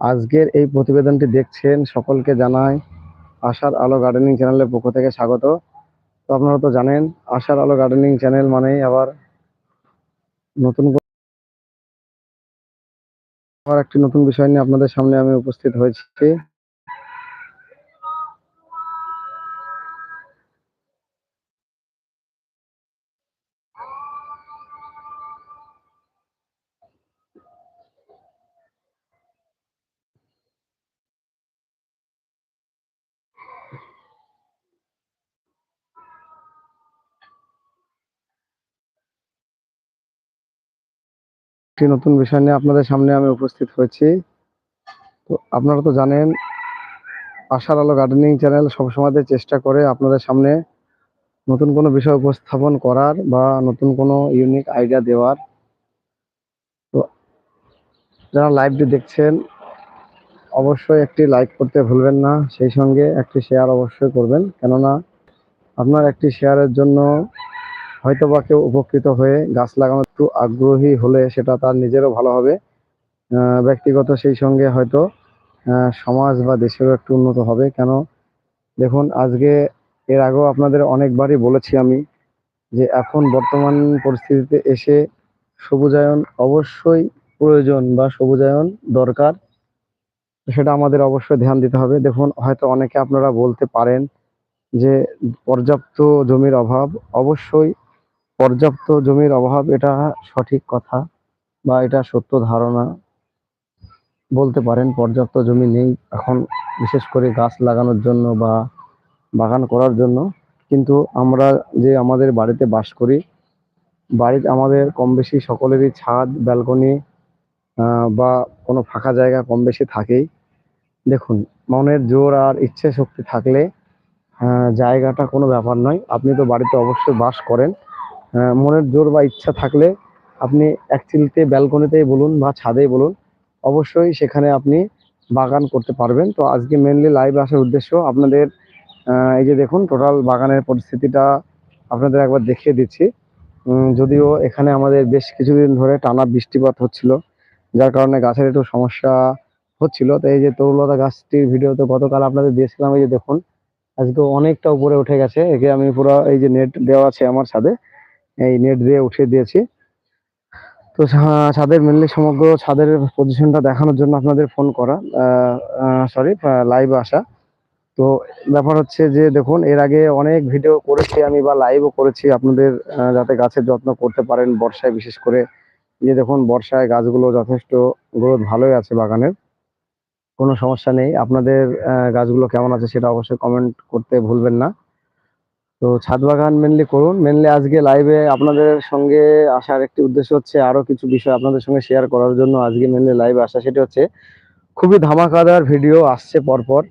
আজকের এই প্রতিবেদনটি দেখছেন সকলকে জানাই আশার আলো গার্ডেনিং চ্যানেলের পক্ষ থেকে স্বাগত। তো আপনারা তো জানেন, আশার আলো গার্ডেনিং চ্যানেল মানেই আবার নতুন আবার একটি নতুন বিষয় নিয়ে আপনাদের সামনে আমি উপস্থিত হয়েছি। একটি নতুন বিষয় নিয়ে আপনাদের সামনে আমি উপস্থিত হয়েছি। তো আপনারা তো জানেন, আশার আলো গার্ডেনিং চ্যানেল সবসময় চেষ্টা করে আপনাদের সামনে নতুন কোনো বিষয় উপস্থাপন করার বা নতুন কোনো ইউনিক আইডিয়া দেওয়ার। তো যারা লাইভটি দেখছেন, অবশ্যই একটি লাইক করতে ভুলবেন না, সেই সঙ্গে একটি শেয়ার অবশ্যই করবেন। কেননা, আপনার একটি শেয়ারের জন্য হয়তো বা কেউ উপকৃত হয়ে গাছ লাগানো একটু আগ্রহী হলে সেটা তার নিজেরও ভালো হবে। ব্যক্তিগত সেই সঙ্গে হয়তো সমাজ বা দেশেরও একটু উন্নত হবে। কেন? দেখুন, আজকে এর আগেও আপনাদের অনেকবারই বলেছি আমি যে এখন বর্তমান পরিস্থিতিতে এসে সবুজায়ন অবশ্যই প্রয়োজন বা সবুজায়ন দরকার। সেটা আমাদের অবশ্যই ধ্যান দিতে হবে। দেখুন, হয়তো অনেকে আপনারা বলতে পারেন যে পর্যাপ্ত জমির অভাব অবশ্যই পর্যাপ্ত জমির অভাব, এটা সঠিক কথা বা এটা সত্য ধারণা। বলতে পারেন পর্যাপ্ত জমি নেই এখন, বিশেষ করে গাছ লাগানোর জন্য বা বাগান করার জন্য। কিন্তু আমরা যে আমাদের বাড়িতে বাস করি, বাড়িতে আমাদের কম বেশি সকলেরই ছাদ, ব্যালকনি বা কোনো ফাঁকা জায়গা কম বেশি থাকেই। দেখুন, মনের জোর আর ইচ্ছে শক্তি থাকলে জায়গাটা কোনো ব্যাপার নয়। আপনি তো বাড়িতে অবশ্যই বাস করেন। মনের জোর বা ইচ্ছা থাকলে আপনি অ্যাকচুয়ালিতে ব্যালকনিতেই বলুন বা ছাদেই বলুন, অবশ্যই সেখানে আপনি বাগান করতে পারবেন। তো আজকে মেনলি লাইভ আসার উদ্দেশ্য আপনাদের এই যে দেখুন টোটাল বাগানের পরিস্থিতিটা আপনাদের একবার দেখিয়ে দিচ্ছি। যদিও এখানে আমাদের বেশ কিছুদিন ধরে টানা বৃষ্টিপাত হচ্ছিল, যার কারণে গাছের একটু সমস্যা হচ্ছিল। তো এই যে তরুলতা গাছটির ভিডিও তো গতকাল আপনাদের দিয়েছিলাম, এই যে দেখুন, আজকে অনেকটা উপরে উঠে গেছে। একে আমি পুরো এই যে নেট দেওয়া আছে আমার ছাদে। এই নেট দিয়ে উঠিয়ে দিয়েছি। তো ছাদের মেনলি সমগ্র ছাদের পজিশনটা দেখানোর জন্য আপনাদের ফোন করা। সরি লাইভ আসা। তো ব্যাপার হচ্ছে যে, দেখুন, এর আগে অনেক ভিডিও করেছি আমি বা লাইভও করেছি আপনাদের যাতে গাছের যত্ন করতে পারেন বর্ষায় বিশেষ করে। যে দেখুন, বর্ষায় গাছগুলো যথেষ্ট গ্রোথ ভালোই আছে বাগানের। কোনো সমস্যা নেই। আপনাদের গাছগুলো কেমন আছে সেটা অবশ্যই কমেন্ট করতে ভুলবেন না। তো ছাদ বাগান মেনলি করুন। মেনলি আজকে লাইভে আপনাদের সঙ্গে আসার একটি উদ্দেশ্য হচ্ছে আরও কিছু বিষয় আপনাদের সঙ্গে শেয়ার করার জন্য আজকে মেনলি লাইভে আসা। সেটি হচ্ছে খুবই ধামাকাদার ভিডিও আসছে পরপর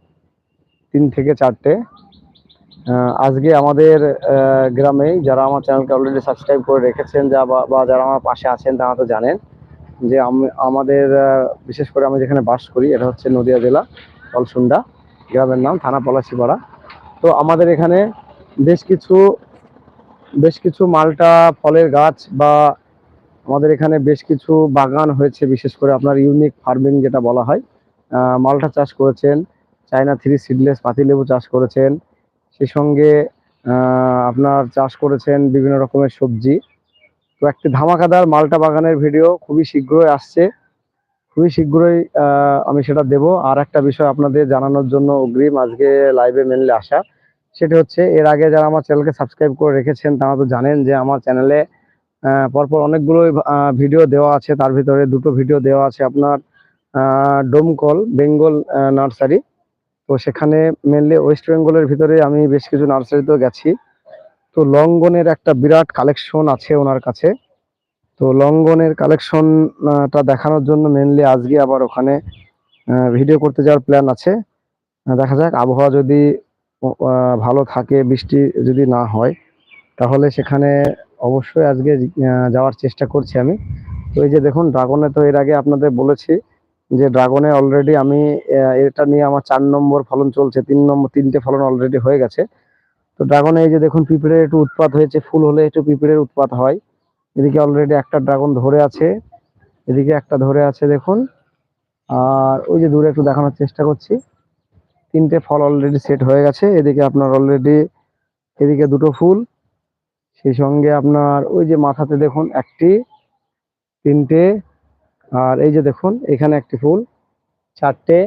তিন থেকে চারটে। আজকে আমাদের আহ, গ্রামেই যারা আমার চ্যানেলকে অলরেডি সাবস্ক্রাইব করে রেখেছেন যা বা যারা আমার পাশে আছেন তারা তো জানেন যে আমি- আমাদের বিশেষ করে আমি যেখানে বাস করি এটা হচ্ছে নদিয়া জেলা কলসুন্ডা গ্রামের নাম থানা পলাশিপাড়া। তো আমাদের এখানে বেশ কিছু বেশ কিছু মালটা ফলের গাছ বা আমাদের এখানে বেশ কিছু বাগান হয়েছে, বিশেষ করে আপনার ইউনিক ফার্মিং যেটা বলা হয়। মালটা চাষ করেছেন চায়না থ্রি সিডলেস পাতিলেবু চাষ করেছেন। সেই সঙ্গে আপনার চাষ করেছেন বিভিন্ন রকমের সবজি। তো একটি ধামাকাদার মালটা বাগানের ভিডিও খুবই শীঘ্রই আসছে। খুবই শীঘ্রই আমি সেটা দেব। আর একটা বিষয় আপনাদের জানানোর জন্য অগ্রিম, আজকে লাইভে মেনলি আসা। সেটা হচ্ছে এর আগে যারা আমার চ্যানেলকে সাবস্ক্রাইব করে রেখেছেন, তারা তো জানেন যে আমার চ্যানেলে পরপর অনেকগুলো ভিডিও দেওয়া আছে। তার ভিতরে দুটো ভিডিও দেওয়া আছে আপনার ডোমকল, বেঙ্গল নার্সারি। তো সেখানে মেনলি ওয়েস্ট বেঙ্গলের ভিতরে আমি বেশ কিছু নার্সারিতেও গেছি। তো লঙ্গনের একটা বিরাট কালেকশন আছে ওনার কাছে। তো লঙ্গনের কালেকশনটা দেখানোর জন্য মেনলি আজকে আবার ওখানে ভিডিও করতে যাওয়ার প্ল্যান আছে। দেখা যাক, আবহাওয়া যদি ভালো থাকে, বৃষ্টি যদি না হয়, তাহলে সেখানে অবশ্যই আজকে যাওয়ার চেষ্টা করছি আমি। তো এই যে দেখুন, ড্রাগনে তো এর আগে আপনাদের বলেছি যে ড্রাগনে অলরেডি আমি এটা নিয়ে আমার চার নম্বর ফলন চলছে, তিন নম্বর, তিনটে ফলন অলরেডি হয়ে গেছে। তো ড্রাগনে এই যে দেখুন, পিঁপড়ের একটু উৎপাত হয়েছে, ফুল হলে একটু পিঁপড়ের উৎপাত হয়। এদিকে অলরেডি একটা ড্রাগন ধরে আছে, এদিকে একটা ধরে আছে দেখুন। আর ওই যে দূরে একটু দেখানোর চেষ্টা করছি। তিনটে ফল অলরেডি সেট হয়ে গেছে। এদিকে আপনার অলরেডি এদিকে দুটো ফুল। সেই সঙ্গে আপনার ওই যে মাথাতে দেখুন একটি, তিনটে, আর এই যে দেখুন, এখানে একটি ফুল, চারটে।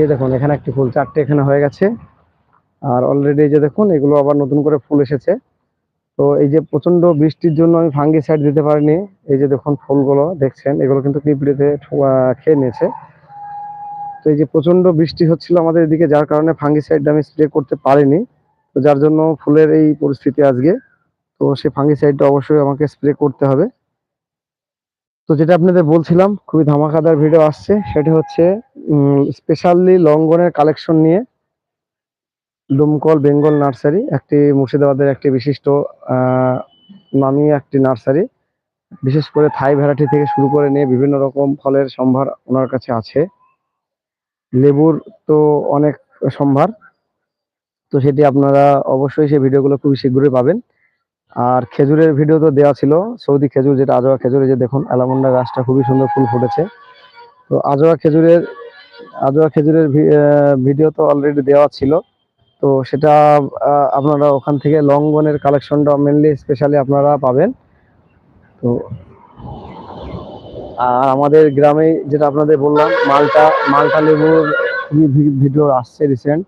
এই দেখুন, এখানে একটি ফুল, চারটে এখানে হয়ে গেছে। আর অলরেডি এই যে দেখুন, এগুলো আবার নতুন করে ফুল এসেছে। তো এই যে প্রচণ্ড বৃষ্টির জন্য আমি ফাঙ্গি সাইড দিতে পারিনি। এই যে দেখুন ফুলগুলো, দেখছেন? এগুলো কিন্তু পিঁপড়েতে খেয়ে নিয়েছে। তো এই যে প্রচণ্ড বৃষ্টি হচ্ছিল আমাদের এদিকে, যার কারণে ফাঙ্গি সাইড আমি স্প্রে করতে পারিনি। তো যার জন্য ফুলের এই পরিস্থিতি আজকে। তো সেই ফাঙ্গি সাইডটা অবশ্যই আমাকে স্প্রে করতে হবে। তো যেটা আপনাদের বলছিলাম, খুবই ধামাকাদার ভিডিও আসছে। সেটা হচ্ছে স্পেশালি লঙ্গনের কালেকশন নিয়ে ডুমকল বেঙ্গল নার্সারি, একটি মুর্শিদাবাদের একটি বিশিষ্ট নামী একটি নার্সারি। বিশেষ করে থাই ভ্যারাইটি থেকে শুরু করে নিয়ে বিভিন্ন রকম ফলের সম্ভার ওনার কাছে আছে। লেবুর তো অনেক সম্ভার। তো সেটি আপনারা অবশ্যই সেই ভিডিওগুলো খুবই শীঘ্রই পাবেন। আর খেজুরের ভিডিও তো দেওয়া ছিল, সৌদি খেজুর যেটা, আজোয়া খেজুরে যে দেখুন, অ্যালামন্ডা গাছটা খুবই সুন্দর ফুল ফুটেছে। তো আজোয়া খেজুরের আজোয়া খেজুরের ভিডিও তো অলরেডি দেওয়া ছিল। তো সেটা আপনারা ওখান থেকে লঙ্ঘনের কালেকশনটা মেনলি স্পেশালি আপনারা পাবেন। তো আর আমাদের গ্রামে যেটা আপনাদের বললাম, মালটা মালটা লেবুর ভিডিও আসছে রিসেন্ট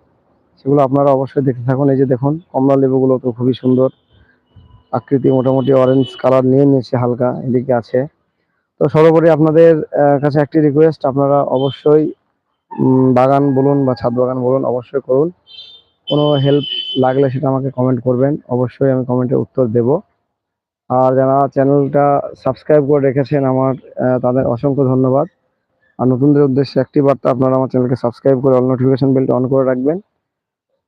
সেগুলো আপনারা অবশ্যই দেখতে থাকুন। এই যে দেখুন, কমলা লেবুগুলো তো খুবই সুন্দর। আকৃতি মোটামুটি অরেঞ্জ কালার নিয়ে নিয়েছে হালকা, এদিকে আছে। তো সর্বোপরি আপনাদের কাছে একটি রিকোয়েস্ট আপনারা অবশ্যই বাগান বলুন বা ছাদ বাগান বলুন, অবশ্যই করুন। কোনো হেল্প লাগলে সেটা আমাকে কমেন্ট করবেন। অবশ্যই আমি কমেন্টে উত্তর দেব। আর যারা চ্যানেলটা সাবস্ক্রাইব করে রেখেছেন আমার তাদের অসংখ্য ধন্যবাদ। আর নতুনদের উদ্দেশ্যে একটি বার্তা, আপনারা আমার চ্যানেলকে সাবস্ক্রাইব করে অল নোটিফিকেশন বেলটা অন করে রাখবেন।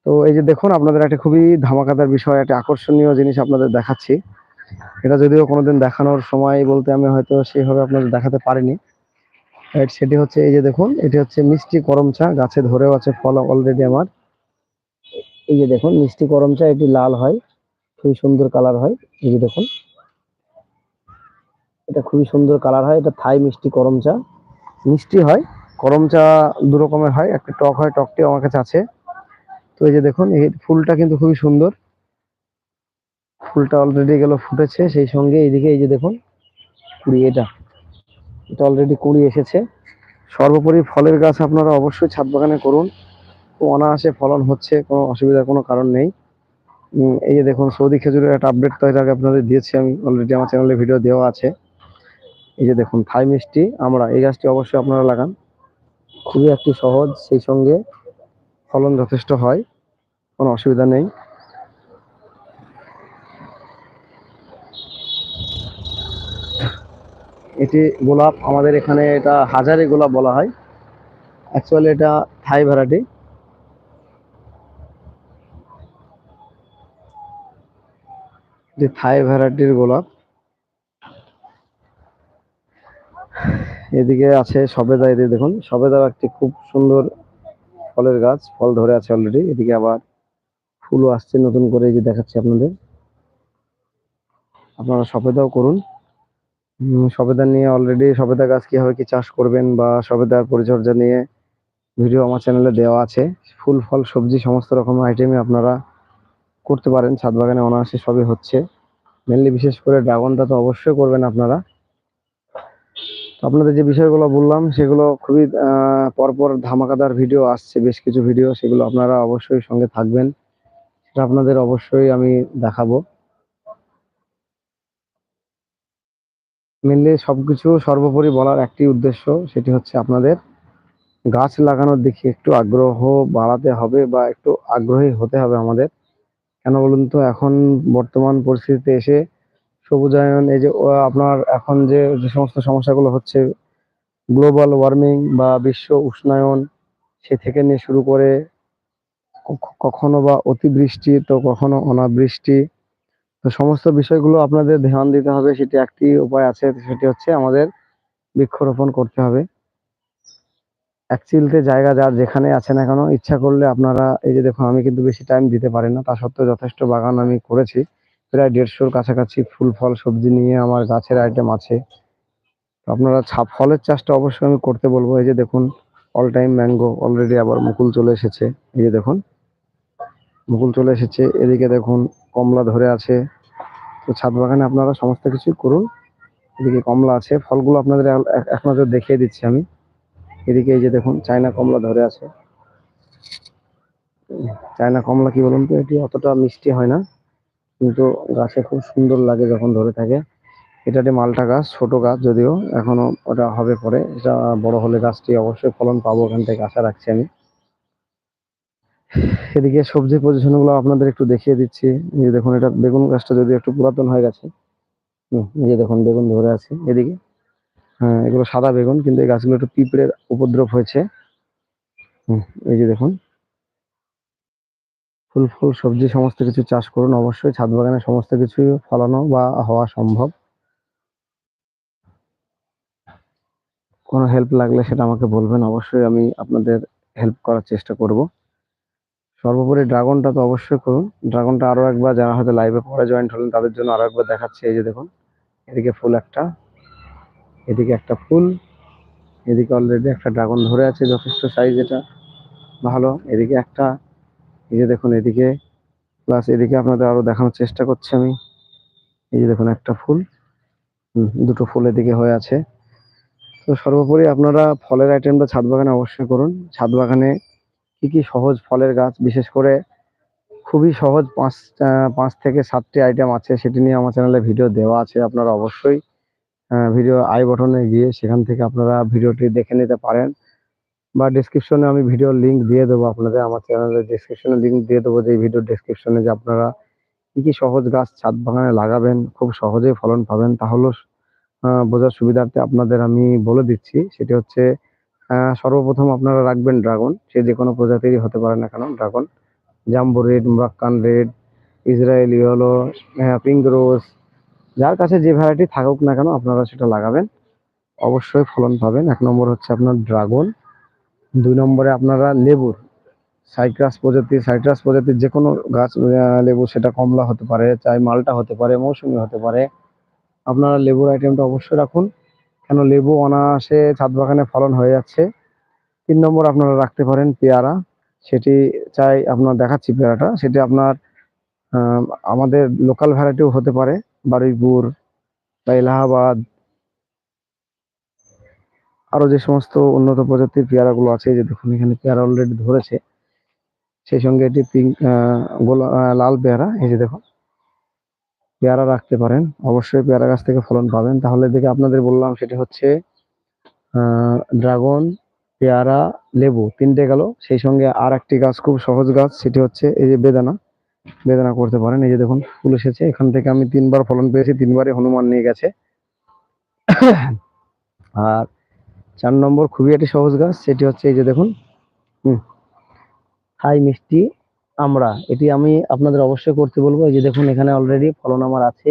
তো এই যে দেখুন, আপনাদের একটা খুবই ধামাকাদার বিষয়, একটা আকর্ষণীয় জিনিস আপনাদের দেখাচ্ছি। এটা যদিও কোনোদিন দেখানোর সময় বলতে আমি হয়তো সেইভাবে আপনাদের দেখাতে পারিনি। সেটি হচ্ছে, এই যে দেখুন, এটি হচ্ছে মিষ্টি করম চা গাছে ধরেও আছে ফল অলরেডি আমার। এই যে দেখুন, মিষ্টি করম চা এটি লাল হয়, খুবই সুন্দর কালার হয়। এই যে দেখুন এটা খুবই সুন্দর কালার হয়, এটা থাই মিষ্টি করম চা। মিষ্টি হয় করম চা দু রকমের হয়, একটা টক হয় টকটিও আমার কাছে আছে। তো এই যে দেখুন, এই ফুলটা কিন্তু খুবই সুন্দর। ফুলটা অলরেডি গেল ফুটেছে, সেই সঙ্গে এইদিকে এই যে দেখুন, কুড়ি, এটা এটা অলরেডি কুড়ি এসেছে। সর্বোপরি ফলের গাছ আপনারা অবশ্যই ছাদ বাগানে করুন। অনায়াসে ফলন হচ্ছে, কোনো অসুবিধার কোনো কারণ নেই। এই যে দেখুন, সৌদি খেজুরের একটা আপডেট তো এর আগে আপনাদের দিয়েছি, আমি অলরেডি আমার চ্যানেলে ভিডিও দেওয়া আছে। এই যে দেখুন, থাই মিষ্টি, আমরা এই গাছটি অবশ্যই আপনারা লাগান। খুবই একটি সহজ, সেই সঙ্গে ফলন যথেষ্ট হয়, কোনো অসুবিধা নেই। এটি গোলাপ, আমাদের এখানে এটা হাজারি গোলাপ বলা হয়। অ্যাকচুয়ালি এটা থাই ভ্যারাইটি। এটি থাই ভ্যারাইটির গোলাপ। এদিকে আছে সবেদা, এদিকে দেখুন সবেদা একটি খুব সুন্দর ফলের গাছ, ফল ধরে আছে অলরেডি এদিকে আবার ফুলও আসছে নতুন করে, এই যে দেখাচ্ছি আপনাদের। আপনারা সবেদাও করুন। সবেদা নিয়ে অলরেডি সবেদা গাছ কীভাবে কি চাষ করবেন বা সবেদার পরিচর্যা নিয়ে ভিডিও আমার চ্যানেলে দেওয়া আছে। ফুল, ফল, সবজি, সমস্ত রকম আইটেমই আপনারা করতে পারেন। ছাদ বাগানে অনায়াসে সবই হচ্ছে। মেনলি বিশেষ করে ড্রাগনটা তো অবশ্যই করবেন আপনারা। আপনাদের যে বিষয়গুলো বললাম, সেগুলো খুবই পরপর ধামাকাদার ভিডিও আসছে, বেশ কিছু ভিডিও, সেগুলো আপনারা অবশ্যই সঙ্গে থাকবেন। সেটা আপনাদের অবশ্যই আমি দেখাবো। মেনলি সবকিছু সর্বোপরি বলার একটি উদ্দেশ্য, সেটি হচ্ছে আপনাদের গাছ লাগানোর দিকে একটু আগ্রহ বাড়াতে হবে বা একটু আগ্রহী হতে হবে আমাদের। কেন বলুন তো, এখন বর্তমান পরিস্থিতিতে এসে সবুজায়ন, এই যে আপনার এখন যে যে সমস্ত সমস্যাগুলো হচ্ছে গ্লোবাল ওয়ার্মিং বা বিশ্ব উষ্ণায়ন, সে থেকে নিয়ে শুরু করে কখনো বা অতিবৃষ্টি, তো কখনো অনাবৃষ্টি, তো সমস্ত বিষয়গুলো আপনাদের ধ্যান দিতে হবে, সেটি একটি উপায় আছে, সেটি হচ্ছে আমাদের বৃক্ষরোপণ করতে হবে। এক চিলতে জায়গা যার যেখানে আছে না কেন, ইচ্ছা করলে আপনারা, এই যে দেখুন, আমি কিন্তু বেশি টাইম দিতে পারি না, তা সত্ত্বেও যথেষ্ট বাগান আমি করেছি। প্রায় দেড়শোর কাছাকাছি ফুল, ফল, সবজি নিয়ে আমার গাছের আইটেম আছে আপনারা ছা ফলের চাষটা অবশ্যই আমি করতে বলব। এই যে দেখুন অল টাইম ম্যাঙ্গো অলরেডি আবার মুকুল চলে এসেছে। এই যে দেখুন, মুকুল চলে এসেছে। এদিকে দেখুন, কমলা ধরে আছে। তো ছাদ বাগানে আপনারা সমস্ত কিছুই করুন। এদিকে কমলা আছে। ফলগুলো আপনাদের এক- নজর দেখিয়ে দিচ্ছি আমি। এদিকে এই যে দেখুন, চায়না কমলা ধরে আছে। চায়না কমলা কি বলুন তো? এটি অতটা মিষ্টি হয় না। কিন্তু গাছে খুব সুন্দর লাগে যখন ধরে থাকে। এটা একটি মালটা গাছ ছোট গাছ যদিও এখনও ওটা হবে পরে। এটা বড় হলে গাছটি অবশ্যই ফলন পাবো ওখান থেকে আশা রাখছি আমি। এদিকে সবজি পজিশনগুলো আপনাদের একটু দেখিয়ে দিচ্ছি। যে দেখুন এটা বেগুন গাছটা যদি একটু পুরাতন হয়ে গেছে। হুম, যে দেখুন বেগুন ধরে আছে এদিকে। হ্যাঁ এগুলো সাদা বেগুন কিন্তু এই গাছগুলো একটু পিঁপড়ের উপদ্রব হয়েছে। হুম, এই যে দেখুন। ফুল ফুল সবজি সমস্ত কিছু চাষ করুন অবশ্যই। ছাদ বাগানে সমস্ত কিছু ফলানো বা হওয়া সম্ভব। কোনো হেল্প লাগলে সেটা আমাকে বলবেন। অবশ্যই আমি আপনাদের হেল্প করার চেষ্টা করব। সর্বোপরি ড্রাগনটা তো অবশ্যই করুন। ড্রাগনটা আরও একবার যারা হয়তো লাইভে পরে জয়েন্ট হলেন, তাদের জন্য আরও একবার দেখাচ্ছি। এই যে দেখুন, এদিকে ফুল একটা, এদিকে একটা ফুল, এদিকে অলরেডি একটা ড্রাগন ধরে আছে যথেষ্ট সাইজ এটা। ভালো, এদিকে একটা। এই যে দেখুন এদিকে প্লাস এদিকে আপনাদের আরও দেখানোর চেষ্টা করছি আমি। এই যে দেখুন একটা ফুল। দুটো ফুল এদিকে হয়ে আছে। তো সর্বোপরি আপনারা ফলের আইটেমটা ছাদ বাগানে অবশ্যই করুন। ছাদ বাগানে কি কি সহজ ফলের গাছ, বিশেষ করে খুবই সহজ পাঁচ পাঁচ থেকে সাতটি আইটেম আছে, সেটি নিয়ে আমার চ্যানেলে ভিডিও দেওয়া আছে, আপনারা অবশ্যই ভিডিও আই বটনে গিয়ে সেখান থেকে আপনারা ভিডিওটি দেখে নিতে পারেন। বা ডিসক্রিপশনে আমি ভিডিওর লিংক দিয়ে দেবো আপনাদের, আমার চ্যানেলের ডিসক্রিপশনে লিঙ্ক দিয়ে দেবো যে ভিডিও ডিসক্রিপশনে যে আপনারা কী কী সহজ গাছ ছাদ বাগানে লাগাবেন, খুব সহজেই ফলন পাবেন। তাহলেও বোঝার সুবিধার্থে আপনাদের আমি বলে দিচ্ছি, সেটি হচ্ছে সর্বপ্রথম আপনারা রাখবেন ড্রাগন, সে যে কোনো প্রজাতিরই হতে পারে না কেন, dragon. Jumbo red, Moroccan red, Israeli হলো পিঙ্ক রোজ যার কাছে যে ভ্যারাইটি থাকুক না কেন আপনারা সেটা লাগাবেন। অবশ্যই ফলন পাবেন। এক নম্বর হচ্ছে আপনার ড্রাগন। দুই নম্বরে আপনারা লেবুর, সাইট্রাস প্রজাতির সাইট্রাস প্রজাতির যে কোনো গাছ লেবু, সেটা কমলা হতে পারে, চাই মালটা হতে পারে, মৌসুমি হতে পারে। আপনারা লেবুর আইটেমটা অবশ্যই রাখুন, কেন লেবু অনায়াসে ছাদ বাগানে ফলন হয়ে যাচ্ছে। তিন নম্বর আপনারা রাখতে পারেন পেয়ারা, সেটি চাই আপনার দেখাচ্ছি পেয়ারাটা, সেটি আপনার আমাদের লোকাল ভ্যারাইটিও হতে পারে বারুইপুর বা এলাহাবাদ আরও যে সমস্ত উন্নত প্রজাতির পেয়ারাগুলো আছে যে দেখুন এখানে পেয়ারা অলরেডি ধরেছে, সেই সঙ্গে এটি পিঙ্ক গোলা লাল পেয়ারা, এই যে দেখুন। পেয়ারা রাখতে পারেন, অবশ্যই পেয়ারা গাছ থেকে ফলন পাবেন। তাহলে দেখে আপনাদের বললাম, সেটি হচ্ছে ড্রাগন, পেয়ারা, লেবু, তিনটে গেল। সেই সঙ্গে আর একটি গাছ, খুব সহজ গাছ, সেটি হচ্ছে এই যে বেদানা। বেদানা করতে পারেন, এই যে দেখুন, ফুল এসেছে। এখান থেকে আমি তিনবার ফলন পেয়েছি, তিনবারই হনুমান নিয়ে গেছে। আর চার নম্বর খুবই একটি সহজ গাছ, সেটি হচ্ছে এই যে দেখুন। হুম। হাই মিষ্টি আমরা, এটি আমি আপনাদের অবশ্যই করতে বলব। এই যে দেখুন, এখানে অলরেডি ফলন আমার আছে।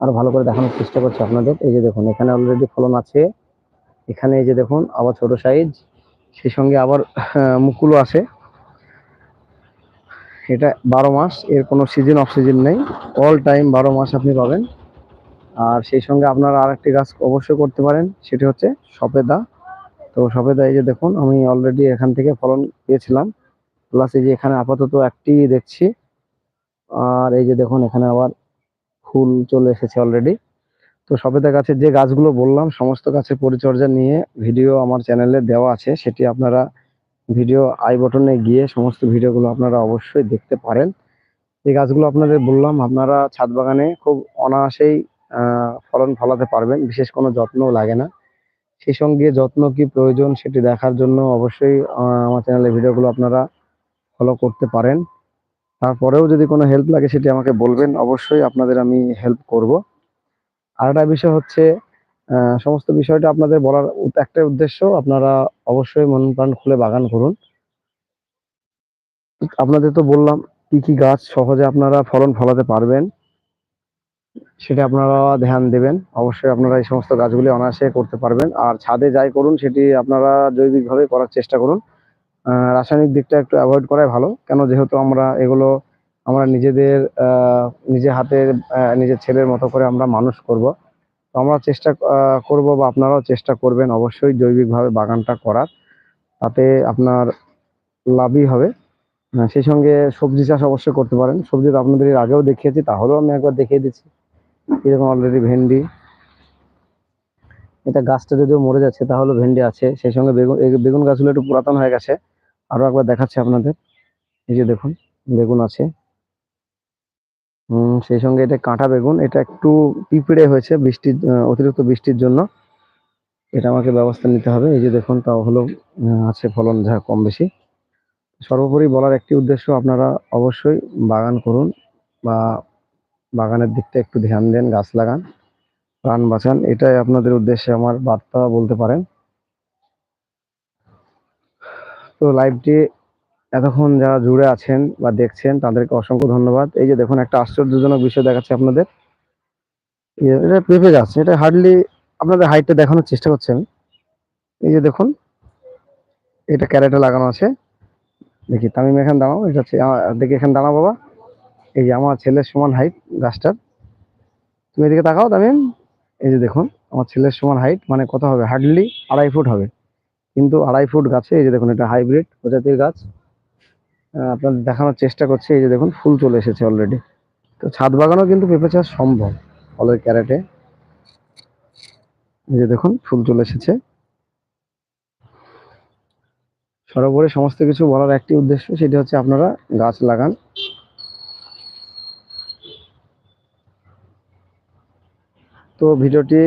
আরও ভালো করে দেখানোর চেষ্টা করছি আপনাদের। এই যে দেখুন, এখানে অলরেডি ফলন আছে। এখানে এই যে দেখুন, আবার ছোট সাইজ সেই সঙ্গে আবার মুকুলও আছে। এটা বারো মাস, এর কোনো সিজন অফ সিজন নেই। অল টাইম বারো মাস আপনি পাবেন। আর সেই সঙ্গে আপনারা আরেকটি গাছ অবশ্যই করতে পারেন, সেটি হচ্ছে সফেদা তো সফেদা এই যে দেখুন, আমি অলরেডি এখান থেকে ফলন পেয়েছিলাম প্লাস এই যে এখানে আপাতত একটি দেখছি। আর এই যে দেখুন, এখানে আবার ফুল চলে এসেছে অলরেডি তো সবেদা গাছের যে গাছগুলো বললাম, সমস্ত গাছের পরিচর্যা নিয়ে ভিডিও আমার চ্যানেলে দেওয়া আছে, সেটি আপনারা ভিডিও আই বটনে গিয়ে সমস্ত ভিডিওগুলো আপনারা অবশ্যই দেখতে পারেন। এই গাছগুলো আপনাদের বললাম, আপনারা ছাদ বাগানে খুব অনায়াসেই ফলন ফলাতে পারবেন, বিশেষ কোনো যত্নও লাগে না। সেই সঙ্গে যত্ন কি প্রয়োজন সেটি দেখার জন্য অবশ্যই আমার চ্যানেলের ভিডিওগুলো আপনারা ফলো করতে পারেন। তারপরেও যদি কোনো হেল্প লাগে সেটি আমাকে বলবেন, অবশ্যই আপনাদের আমি হেল্প করব। আর একটা বিষয় হচ্ছে সমস্ত বিষয়টা আপনাদের বলার একটাই উদ্দেশ্য, আপনারা অবশ্যই মন প্রাণ খুলে বাগান করুন। আপনাদের তো বললাম, কি কি গাছ সহজে আপনারা ফলন ফলাতে পারবেন। সেটা আপনারা ধ্যান দেবেন। অবশ্যই আপনারা এই সমস্ত গাছগুলি অনায়াসে করতে পারবেন। আর ছাদে যাই করুন, সেটি আপনারা জৈবিকভাবে করার চেষ্টা করুন। রাসায়নিক দিকটা একটু অ্যাভয়েড করাই ভালো, কেন যেহেতু আমরা এগুলো আমরা নিজেদের নিজে হাতে নিজের ছেলের মতো করে আমরা মানুষ করব। তো আমরা চেষ্টা করব বা আপনারাও চেষ্টা করবেন অবশ্যই জৈবিকভাবে বাগানটা করার। তাতে আপনার লাভই হবে। সেই সঙ্গে সবজি চাষ অবশ্যই করতে পারেন। সবজি তো আপনাদের আগেও দেখিয়েছি, তাহলেও আমি একবার দেখিয়ে দিচ্ছি। এরকম অলরেডি ভেন্ডি। এটা গাছটা যদিও মরে যাচ্ছে তাহলে ভেন্ডি আছে। সেই সঙ্গে বেগুন বেগুন গাছগুলো একটু পুরাতন হয়ে গেছে। আরও একবার দেখাচ্ছি আপনাদের। এই যে দেখুন, বেগুন আছে। সেই সঙ্গে এটা কাঁটা বেগুন। এটা একটু পিঁপড়ে হয়েছে বৃষ্টির অতিরিক্ত বৃষ্টির জন্য। এটা আমাকে ব্যবস্থা নিতে হবে। এই যে দেখুন, তাও হলো আছে ফলন যা কম বেশি। সর্বোপরি বলার একটি উদ্দেশ্য আপনারা অবশ্যই বাগান করুন বা বাগানের দিকটা একটু ধ্যান দেন, গাছ লাগান, প্রাণ বাঁচান। এটাই আপনাদের উদ্দেশ্যে আমার বার্তা বলতে পারেন। তো লাইভটি এতক্ষণ যারা জুড়ে আছেন বা দেখছেন, তাদেরকে অসংখ্য ধন্যবাদ। এই যে দেখুন, একটা আশ্চর্যজনক বিষয় দেখাচ্ছে আপনাদের। এটা পেঁপে গাছ, এটা হার্ডলি আপনাদের হাইটটা দেখানোর চেষ্টা করছি আমি। এই যে দেখুন, এটা ক্যারেটে লাগানো আছে। দেখি, তামিম, এখানে দাঁড়াও, এটা হচ্ছে দেখি, এখানে দাঁড়াও বাবা। এই যে আমার ছেলের সমান হাইট গাছটার। তুমি এদিকে তাকাও তামিম। এই যে দেখুন, আমার ছেলের সমান হাইট মানে কত হবে? হার্ডলি আড়াই ফুট হবে। কিন্তু আড়াই ফুট গাছে, এই যে দেখুন, এটা হাইব্রিড প্রজাতির গাছ। আপনাদের দেখানোর চেষ্টা করছি, এই যে দেখুন, ফুল চলে এসেছে অলরেডি তো ছাদ বাগানও কিন্তু পেঁপে চাষ সম্ভব, ফলের ক্যারেটে। এই যে দেখুন, ফুল চলে এসেছে। সর্বোপরি সমস্ত কিছু বলার একটি উদ্দেশ্য, সেটি হচ্ছে আপনারা গাছ লাগান। তো ভিডিওটি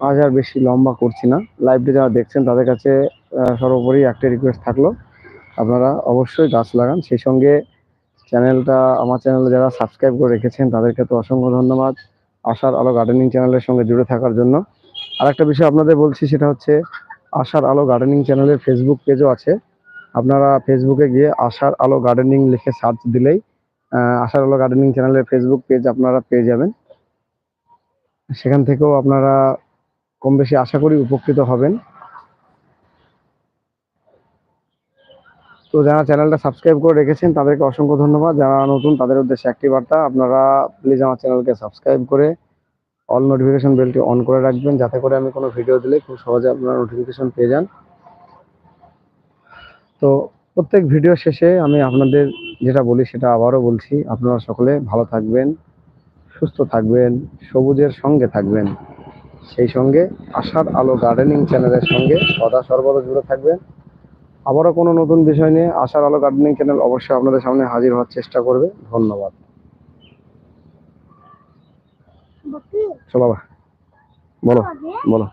আজ আর বেশি লম্বা করছি না। লাইভটি যারা দেখছেন, তাদের কাছে সর্বোপরি একটা রিকোয়েস্ট থাকল। আপনারা অবশ্যই গাছ লাগান। সেই সঙ্গে চ্যানেলটা, আমার চ্যানেলে যারা সাবস্ক্রাইব করে রেখেছেন, তাদেরকে তো অসংখ্য ধন্যবাদ। আশার আলো গার্ডেনিং চ্যানেলের সঙ্গে জুড়ে থাকার জন্য। আর একটা বিষয় আপনাদের বলছি, সেটা হচ্ছে আশার আলো গার্ডেনিং চ্যানেলের ফেসবুক পেজও আছে। আপনারা ফেসবুকে গিয়ে আশার আলো গার্ডেনিং লিখে সার্চ দিলেই আশার আলো গার্ডেনিং চ্যানেলের ফেসবুক পেজ আপনারা পেয়ে যাবেন। সেখান থেকেও আপনারা কম বেশি আশা করি উপকৃত হবেন। তো যারা চ্যানেলটা সাবস্ক্রাইব করে রেখেছেন, তাদেরকে অসংখ্য ধন্যবাদ। যারা নতুন, তাদের উদ্দেশ্যে একটি বার্তা, আপনারা প্লিজ আমার চ্যানেলকে সাবস্ক্রাইব করে অল নোটিফিকেশন বেলটি অন করে রাখবেন, যাতে করে আমি কোনো ভিডিও দিলে খুব সহজে আপনারা নোটিফিকেশন পেয়ে যান। তো প্রত্যেক ভিডিও শেষে আমি আপনাদের যেটা বলি, সেটা আবারও বলছি। আপনারা সকলে ভালো থাকবেন। সুস্থ থাকবেন সবুজের সঙ্গে থাকবেন। সেই সঙ্গে আশার আলো গার্ডেনিং চ্যানেলের সঙ্গে সদা সর্বদা জুড়ে থাকবেন। আবারও কোনো নতুন বিষয় নিয়ে আশার আলো গার্ডেনিং চ্যানেল অবশ্যই আপনাদের সামনে হাজির হওয়ার চেষ্টা করবে। ধন্যবাদ। চলো বলো বলো।